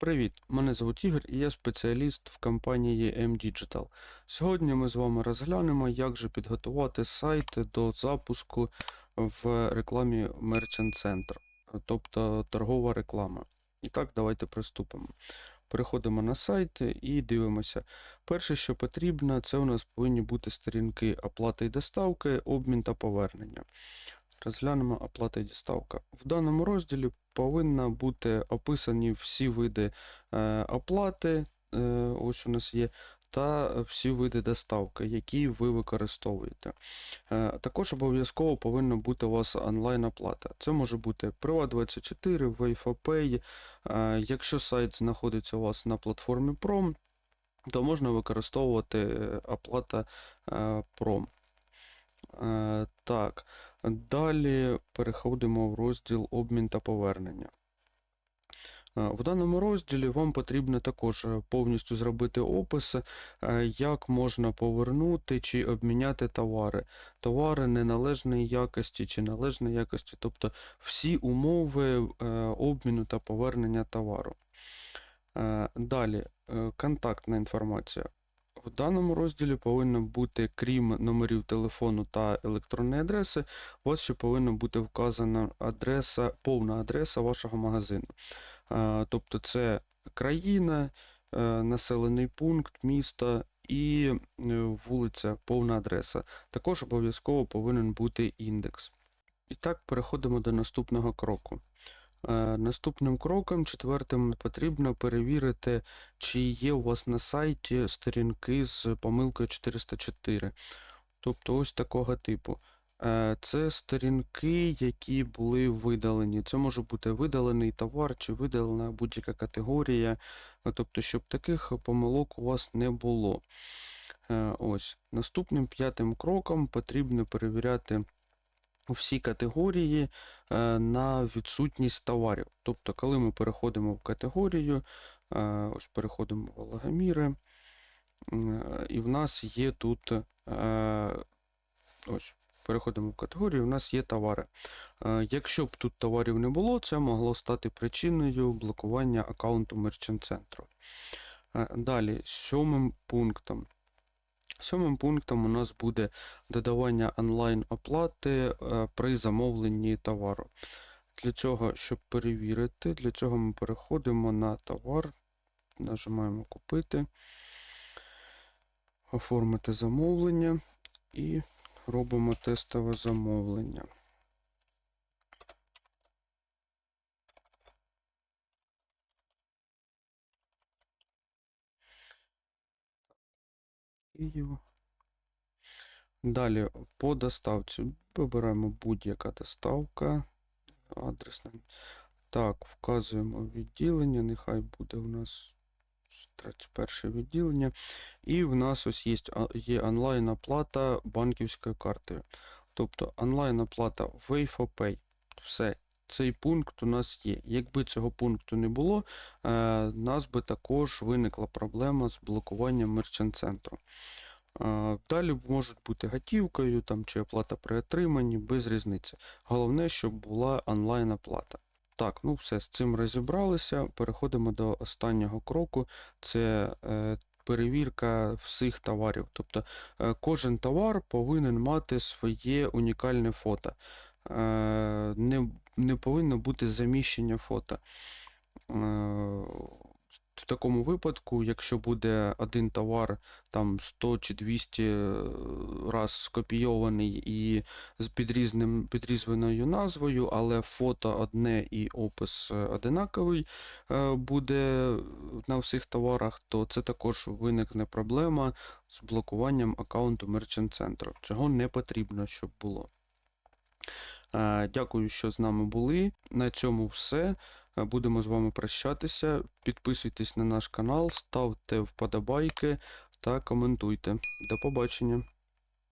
Привіт, мене звуть Ігор і я спеціаліст в компанії M-Digital. Сьогодні ми з вами розглянемо, як же підготувати сайт до запуску в рекламі Merchant Center, тобто торгова реклама. І так, давайте приступимо. Переходимо на сайт і дивимося. Перше, що потрібно, це у нас повинні бути сторінки оплати і доставки, обмін та повернення. Розглянемо оплата і доставка. В даному розділі повинна бути описані всі види е, оплати, е, ось у нас є, та всі види доставки, які ви використовуєте. Е, також обов'язково повинна бути у вас онлайн-оплата. Це може бути Privat24, WayFapay. Якщо сайт знаходиться у вас на платформі Prom, то можна використовувати оплата Prom. Так, далі переходимо в розділ обмін та повернення. Е, В даному розділі вам потрібно також е, повністю зробити опис, е, як можна повернути чи обміняти товари. Товари неналежної якості чи належної якості, тобто всі умови обміну та повернення товару. Далі, контактна інформація. В даному розділі повинно бути, крім номерів телефону та електронної адреси, у вас ще повинна бути вказана адреса, повна адреса вашого магазину. Е, Тобто це країна, е, населений пункт, місто і е, вулиця, повна адреса. Також обов'язково повинен бути індекс. І так, переходимо до наступного кроку. Е, Наступним кроком, четвертим, потрібно перевірити, чи є у вас на сайті сторінки з помилкою 404. Тобто ось такого типу. Е, Це сторінки, які були видалені. Це може бути видалений товар чи видалена будь-яка категорія. Е, Тобто, щоб таких помилок у вас не було. Ось. Наступним п'ятим кроком потрібно перевіряти всі категорії е, на відсутність товарів. Тобто, коли ми переходимо в категорію, е, ось переходимо в логоміри, е, і в нас є тут ось. Переходимо в категорію, у нас є товари. Якщо б тут товарів не було, це могло стати причиною блокування аккаунту Merchant центру. Е, Далі, сьомим пунктом. Сьомим пунктом у нас буде додавання онлайн-оплати е, при замовленні товару. Для цього, щоб перевірити, для цього ми переходимо на товар, нажимаємо купити, оформити замовлення і робимо тестове замовлення. Київ. Далі по доставці вибираємо будь-яка доставка. Адресна. Так, вказуємо відділення. Нехай буде у нас 31 відділення. І в нас ось є, є онлайн-оплата банківською картою. Тобто онлайн-оплата WayFapay. Все. Цей пункт у нас є. Якби цього пункту не було, е, нас би також виникла проблема з блокуванням мерчант центру. Е, Далі можуть бути готівкою там, чи оплата при отриманні, без різниці. Головне, щоб була онлайн-оплата. Так, ну все, з цим розібралися. Переходимо до останнього кроку. Це е, перевірка всіх товарів. Тобто кожен товар повинен мати своє унікальне фото. Е, не, не повинно бути заміщення фото. Е, в такому випадку, якщо буде один товар там 100 чи 200 раз скопійований і з підрізним, підрізненою назвою, але фото одне і опис е, одинаковий е, буде на всіх товарах, то це також виникне проблема з блокуванням аккаунту Merchant центру. Цього не потрібно, щоб було. Е, Дякую, що з нами були. На цьому все. Е, Будемо з вами прощатися. Підписуйтесь на наш канал, ставте вподобайки та коментуйте. До побачення.